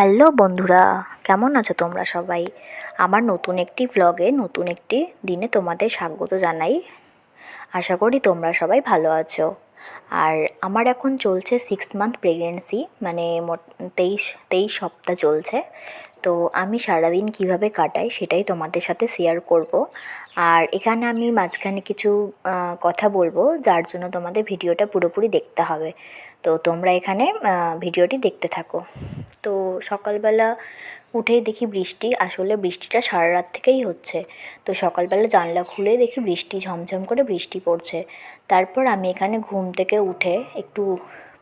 Hello বন্ধুরা, কেমন আছো তোমরা সবাই? আমার নতুন একটি ব্লগে নতুন একটি দিনে তোমাদের স্বাগত জানাই। আশা করি তোমরা সবাই ভালো আছো। আর আমার এখন চলছে সিক্স মান্থ প্রেগনেন্সি মানে মোট তেইশ তেইশ সপ্তাহ চলছে। তো আমি সারাদিন কীভাবে কাটাই সেটাই তোমাদের সাথে শেয়ার করব। আর এখানে আমি মাঝখানে কিছু কথা বলব, যার জন্য তোমাদের ভিডিওটা পুরোপুরি দেখতে হবে। তো তোমরা এখানে ভিডিওটি দেখতে থাকো। তো সকালবেলা উঠেই দেখি বৃষ্টি, আসলে বৃষ্টিটা সারা রাত থেকেই হচ্ছে। তো সকালবেলা জানলা খুলে দেখি বৃষ্টি, ঝমঝম করে বৃষ্টি পড়ছে। তারপর আমি এখানে ঘুম থেকে উঠে একটু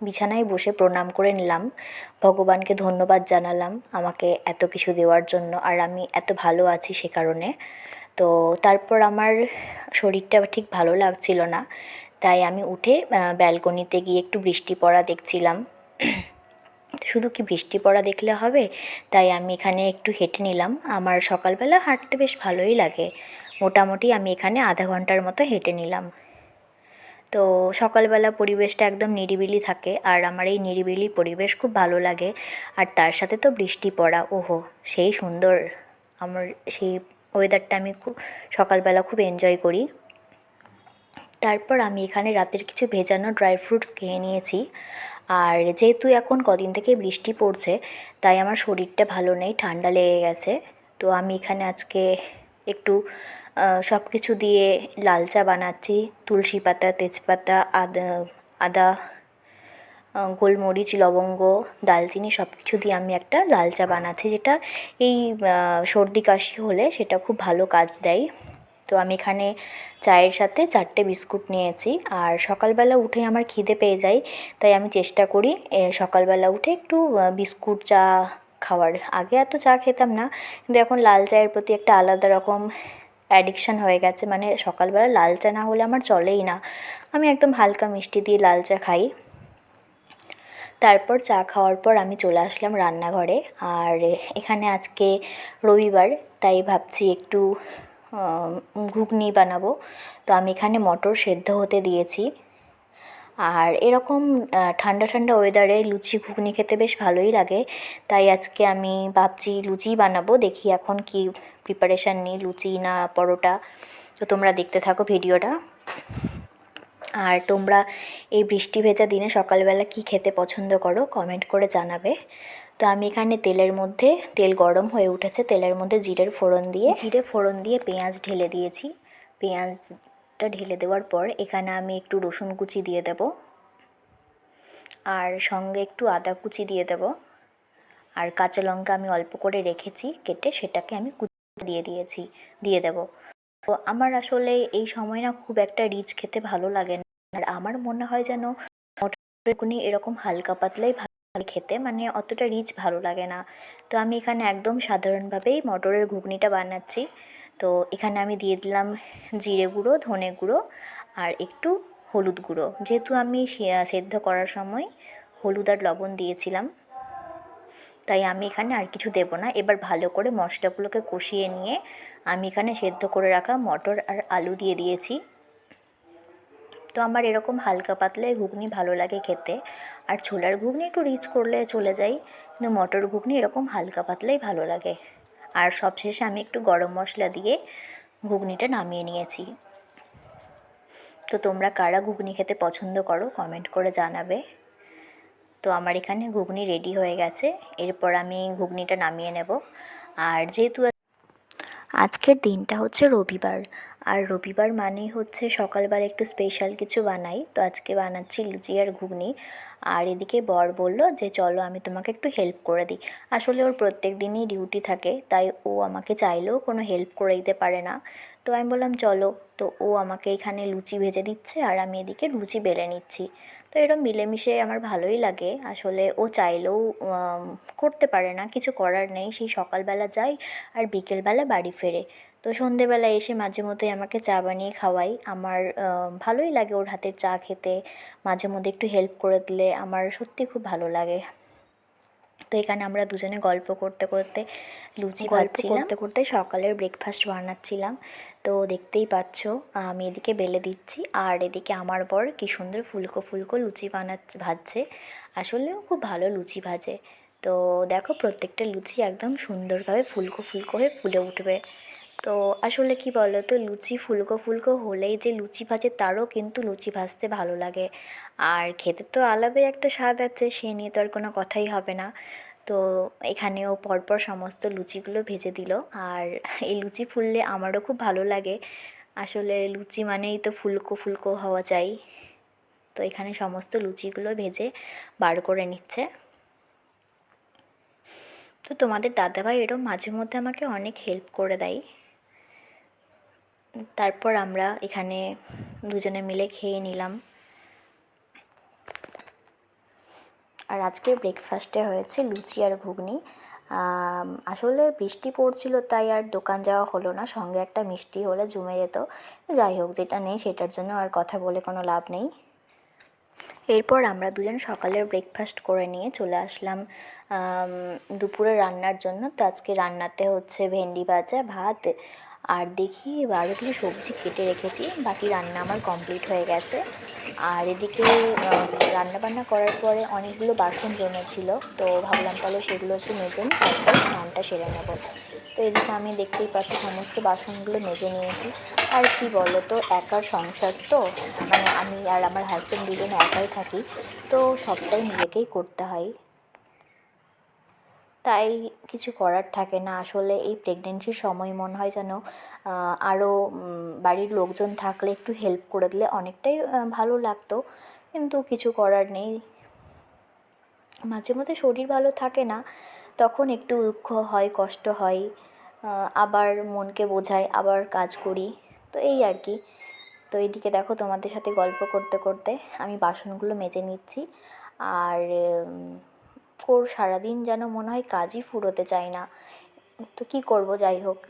বিছানায় বসে প্রণাম করে নিলাম। ভগবানকে ধন্যবাদ জানালাম আমাকে এত কিছু দেওয়ার জন্য, আর আমি এত ভালো আছি সে কারণে। তো তারপর আমার শরীরটা ঠিক ভালো লাগছিল না, তাই আমি উঠে ব্যালকনিতে গিয়ে একটু বৃষ্টি পড়া দেখছিলাম। শুধু কি বৃষ্টি পড়া দেখলে হবে? তাই আমি এখানে একটু হেঁটে নিলাম। আমার সকালবেলা হাঁটতে বেশ ভালোই লাগে। মোটামুটি আমি এখানে আধা ঘণ্টার মতো হেঁটে নিলাম। তো সকালবেলা পরিবেশটা একদম নিরিবিলি থাকে আর আমার এই নিরিবিলি পরিবেশ খুব ভালো লাগে। আর তার সাথে তো বৃষ্টি পড়া, ওহো, সেই সুন্দর। আমার সেই ওয়েদারটা আমি খুব সকালবেলা খুব এনজয় করি। তারপর আমি এখানে রাতের কিছু ভেজানো ড্রাই ফ্রুটস খেয়ে নিয়েছি। আর যেহেতু এখন কদিন থেকে বৃষ্টি পড়ছে, তাই আমার শরীরটা ভালো নেই, ঠান্ডা লেগে গেছে। তো আমি এখানে আজকে একটু সব কিছু দিয়ে লাল চা বানাচ্ছি, তুলসী পাতা, তেজপাতা, আদা আদা গোলমরিচ, লবঙ্গ, দালচিনি সব কিছু দিয়ে আমি একটা লাল চা বানাচ্ছি, যেটা এই সর্দি কাশি হলে সেটা খুব ভালো কাজ দেয়। তো আমি এখানে চায়ের সাথে চারটে বিস্কুট নিয়েছি, আর সকালবেলা উঠে আমার খিদে পেয়ে যায়, তাই আমি চেষ্টা করি সকালবেলা উঠে একটু বিস্কুট চা খাওয়ার। আগে এত চা খেতাম না, কিন্তু এখন লাল চায়ের প্রতি একটা আলাদা রকম অ্যাডিকশান হয়ে গেছে। মানে সকালবেলা লাল চা না হলে আমার চলেই না। আমি একদম হালকা মিষ্টি দিয়ে লাল চা খাই। তারপর চা খাওয়ার পর আমি চলে আসলাম রান্নাঘরে। আর এখানে আজকে রবিবার, তাই ভাবছি একটু ঘুগনি বানাবো। তো আমি এখানে মটর সেদ্ধ হতে দিয়েছি। আর এরকম ঠান্ডা ঠান্ডা ওয়েদারে লুচি ঘুগনি খেতে বেশ ভালোই লাগে। তাই আজকে আমি ভাবছি লুচিই বানাবো, দেখি এখন কি প্রিপারেশান নিই, লুচি না পরোটা। তো তোমরা দেখতে থাকো ভিডিওটা। আর তোমরা এই বৃষ্টি ভেজা দিনে সকালবেলা কি খেতে পছন্দ করো কমেন্ট করে জানাবে। তো আমি এখানে তেলের মধ্যে, তেল গরম হয়ে উঠেছে, তেলের মধ্যে জিরের ফোড়ন দিয়ে জিরে ফোড়ন দিয়ে পেঁয়াজ ঢেলে দিয়েছি। পেঁয়াজটা ঢেলে দেওয়ার পর এখানে আমি একটু রসুন কুচি দিয়ে দেব। আর সঙ্গে একটু আদা কুচি দিয়ে দেব। আর কাঁচা লঙ্কা আমি অল্প করে রেখেছি, কেটে সেটাকে আমি কুচি দিয়ে দিয়েছি, দিয়ে দেব। তো আমার আসলে এই সময় না খুব একটা রিচ খেতে ভালো লাগে না। আর আমার মনে হয় যেন মটরের ঘুগনি এরকম হালকা পাতলাই ভালো খেতে মানে অতটা রিচ ভালো লাগে না। তো আমি এখানে একদম সাধারণভাবেই মটরের ঘুগনিটা বানাচ্ছি। তো এখানে আমি দিয়ে দিলাম জিরে গুঁড়ো, ধনে গুঁড়ো আর একটু হলুদ গুঁড়ো। যেহেতু আমি সেদ্ধ করার সময় হলুদ আর লবণ দিয়েছিলাম, তাই আমি এখানে আর কিছু দেবো না। এবার ভালো করে মশলাগুলোকে কষিয়ে নিয়ে আমি এখানে সেদ্ধ করে রাখা মটর আর আলু দিয়ে দিয়েছি। তো আমার এরকম হালকা পাতলা ঘুগনি ভালো লাগে খেতে। আর ছোলার ঘুগনি একটু রিচ করলে চলে যায়, কিন্তু মটর ঘুগনি এরকম হালকা পাতলাই ভালো লাগে। আর সবশেষে আমি একটু গরম মশলা দিয়ে ঘুগনিটা নামিয়ে নিয়েছি। তো তোমরা কারা ঘুগনি খেতে পছন্দ করো কমেন্ট করে জানাবে। তো আমার এখানে ঘুগনি রেডি হয়ে গেছে, এরপর আমি ঘুগনিটা নামিয়ে নেব। আর যেহেতু আজকের দিনটা হচ্ছে রবিবার আর রবিবার মানেই হচ্ছে সকালবেলা একটু স্পেশাল কিছু বানাই। তো আজকে বানাচ্ছি লুচি আর ঘুগনি। আর এদিকে বর বলল যে, চলো আমি তোমাকে একটু হেল্প করে দিই। আসলে ওর প্রত্যেক দিনই ডিউটি থাকে, তাই ও আমাকে চাইলেও কোনো হেল্প করে দিতে পারে না। তো আমি বললাম, চলো। তো ও আমাকে এখানে লুচি ভেজে দিচ্ছে আর আমি এদিকে লুচি বেলে নিচ্ছি। তো এরকম মিলেমিশে আমার ভালোই লাগে। আসলে ও চাইলেও করতে পারে না, কিছু করার নেই। সেই সকালবেলা যাই আর বিকেলবেলা বাড়ি ফেরে। তো সন্ধেবেলা এসে মাঝে মধ্যে আমাকে চা বানিয়ে খাওয়াই। আমার ভালোই লাগে ওর হাতের চা খেতে। মাঝে মধ্যে একটু হেল্প করে দিলে আমার সত্যি খুব ভালো লাগে। তো এখানে আমরা দুজনে গল্প করতে করতে লুচি ভাজছিলাম। করতে করতে সকালের ব্রেকফাস্ট বানাচ্ছিলাম। তো দেখতেই পাচ্ছ আমি এদিকে বেলে দিচ্ছি। আর এদিকে আমার বর কি সুন্দর ফুলকো ফুলকো লুচি বানাচ্ছে ভাজছে। আসলেও খুব ভালো লুচি ভাজে। তো দেখো প্রত্যেকটা লুচি একদম সুন্দরভাবে ফুলকো ফুলকো হয়ে ফুলে উঠবে। তো আসলে কি বলো তো লুচি ফুলকো ফুলকো হলেই যে লুচি ভাজে তারও কিন্তু লুচি ভাজতে ভালো লাগে। আর খেতে তো আলাদাই একটা স্বাদ আছে, সে নিয়ে তো আর কোনো কথাই হবে না। তো এখানেও পরপর সমস্ত লুচিগুলো ভেজে দিল। আর এই লুচি ফুললে আমারও খুব ভালো লাগে। আসলে লুচি মানেই তো ফুলকো ফুলকো হওয়া চাই তো এখানে সমস্ত লুচিগুলো ভেজে বার করে নিচ্ছে। তো তোমাদের দাদাভাই এরম মাঝে মধ্যে আমাকে অনেক হেল্প করে দেয়। তারপর আমরা এখানে দুজনে মিলে খেয়ে নিলাম। আর আজকের ব্রেকফাস্টে হয়েছে লুচি আর ঘুগনি। আসলে বৃষ্টি পড়ছিল, তাই আর দোকান যাওয়া হলো না, সঙ্গে একটা মিষ্টি হলে জমে যেত। যাই হোক, যেটা নেই সেটার জন্য আর কথা বলে কোনো লাভ নেই। এরপর আমরা দুজন সকালের ব্রেকফাস্ট করে নিয়ে চলে আসলাম দুপুরে রান্নার জন্য। তো আজকে রান্নাতে হচ্ছে ভেন্ডি ভাজা, ভাত আর দেখি আরও কিছু সবজি কেটে রেখেছি, বাকি রান্না আমার কমপ্লিট হয়ে গেছে। আর এদিকে রান্নাবান্না করার পরে অনেকগুলো বাসন জমেছিল, তো ভাবলাম তাহলে সেগুলো একটু মেজে নিই, তারপর স্নানটা সেরে নেব। তো এদিকে আমি দেখতেই পাচ্ছি সমস্ত বাসনগুলো মেজে নিয়েছি। আর কি বলো তো একার সংসার তো মানে আমি আর আমার হাজব্যান্ড দুজনে একাই থাকি, তো সবটাই নিজেকেই করতে হয়। তাই কিছু করার থাকে না। আসলে এই প্রেগনেন্সির সময় মনে হয় যেন আরও বাড়ির লোকজন থাকলে একটু হেল্প করে দিলে অনেকটাই ভালো লাগতো। কিন্তু কিছু করার নেই। মাঝে মধ্যে শরীর ভালো থাকে না, তখন একটু দুঃখ হয়, কষ্ট হয় আবার মনকে বোঝাই আবার কাজ করি। তো এই আর কি। তো এইদিকে দেখো তোমাদের সাথে গল্প করতে করতে আমি বাসনগুলো মেজে নিচ্ছি। আর ওর সারাদিন যেন মনে হয় কাজই ফুরোতে চায় না। তো কি করব? যাই হোক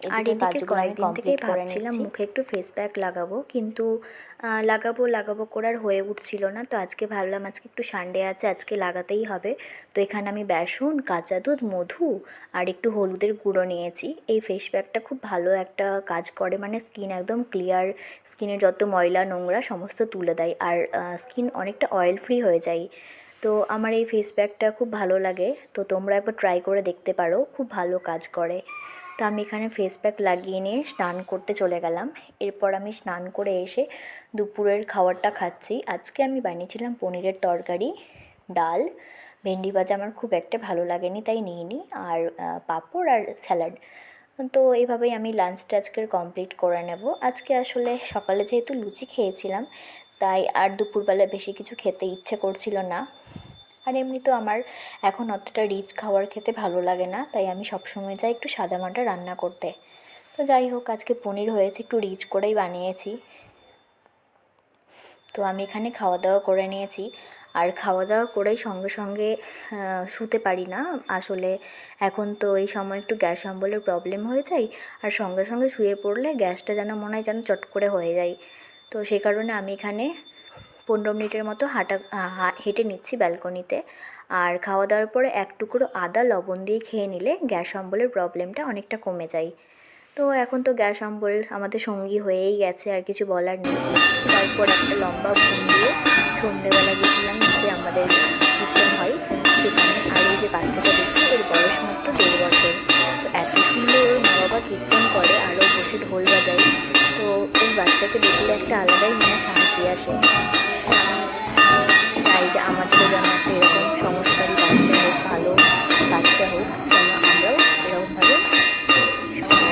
আর এদিকে কয়েকদিন থেকেই ভাবছিলাম মুখে একটু ফেস প্যাক লাগাবো কিন্তু লাগাবো লাগাবো করে আর হয়ে উঠছিল না। তো আজকে ভাবলাম আজকে একটু সানডে আছে আজকে লাগাতেই হবে। তো এখানে আমি বেসন কাঁচা দুধ মধু আর একটু হলুদের গুঁড়ো নিয়েছি। এই ফেস প্যাকটা খুব ভালো একটা কাজ করে মানে স্কিন একদম ক্লিয়ার স্কিনের যত ময়লা নোংরা সমস্ত তুলে দেয়। আর স্কিন অনেকটা অয়েল ফ্রি হয়ে যায়। তো আমার এই ফেস প্যাকটা খুব ভালো লাগে। তো তোমরা একবার ট্রাই করে দেখতে পারো, খুব ভালো কাজ করে। তো আমি এখানে ফেস প্যাক লাগিয়ে নিয়ে স্নান করতে চলে গেলাম। এরপর আমি স্নান করে এসে দুপুরের খাবারটা খাচ্ছি। আজকে আমি বানিয়েছিলাম পনিরের তরকারি, ডাল। ভেন্ডি ভাজা আমার খুব একটা ভালো লাগেনি, তাই নিইনি। আর পাঁপড় আর স্যালাড। তো এইভাবেই আমি লাঞ্চটা আজকের কমপ্লিট করে নেব। আজকে আসলে সকালে যেহেতু লুচি খেয়েছিলাম তাই আর দুপুরবেলা বেশি কিছু খেতে ইচ্ছে করছিল না। আর এমনিতেও আমার এখন অতটা রিচ খাবার খেতে ভালো লাগে না, তাই আমি সবসময় চাই একটু সাদামাটা রান্না করতে। তো যাই হোক, আজকে পনির হয়েছে, একটু রিচ করেই বানিয়েছি। তো আমি এখানে খাওয়া দাওয়া করে নিয়েছি। আর খাওয়া দাওয়া করেই সঙ্গে সঙ্গে শুতে পারি না। আসলে এখন তো এই সময় একটু গ্যাস অম্বলের প্রবলেম হয়ে যায়, আর সঙ্গে সঙ্গে শুয়ে পড়লে গ্যাসটা যেন মনে হয় যেন চট করে হয়ে যায়। তো সেই কারণে আমি এখানে পনেরো মিনিটের মতো হাঁটা হেঁটে নিচ্ছি ব্যালকনিতে। আর খাওয়া দাওয়ার পরে এক টুকরো আদা লবণ দিয়ে খেয়ে নিলে গ্যাস অম্বলের প্রবলেমটা অনেকটা কমে যায়। তো এখন তো গ্যাস অম্বল আমাদের সঙ্গী হয়েই গেছে, আর কিছু বলার নেই। তারপর একটা লম্বা ঘুম দিয়ে সন্ধ্যেবেলা গেছিলাম, যে আমাদের কীর্তন হয়। সেখানে আর এই যে বাচ্চাটা দেখছি, এর বয়স মাত্র দেড় বছর। তো এত সুন্দর ওর মা বাবা কীর্তন করে আরও বসে ঢোল বাজায়। তো ওই বাচ্চাকে দেখলে একটা আলাদাই মনে শান্তি আসে। চাই যে আমাদেরও যেন একটা এরকম সংস্কারী বাচ্চা হোক, ভালো বাচ্চা হোক, যেন আমরাও এরকমভাবে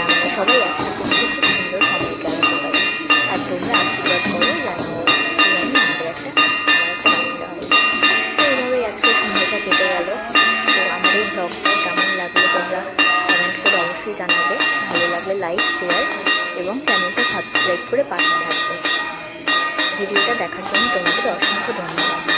আমরা সবাই একসাথে খুব সুন্দর সময় কাটাতে পারি আর তোমরা আশীর্বাদ করো যেন আমাদের একটা বাচ্চা হয়। তো এইভাবেই আজকে সন্ধ্যাটা কেটে গেল। তো এই ব্লগটা কেমন লাগল তোমরা কমেন্ট করে অবশ্যই জানাবে। ভালো লাগলে লাইক শেয়ার সাবস্ক্রাইব করে পাশে থাকবে। ভিডিওটা দেখার জন্য তোমাদের অসংখ্য ধন্যবাদ।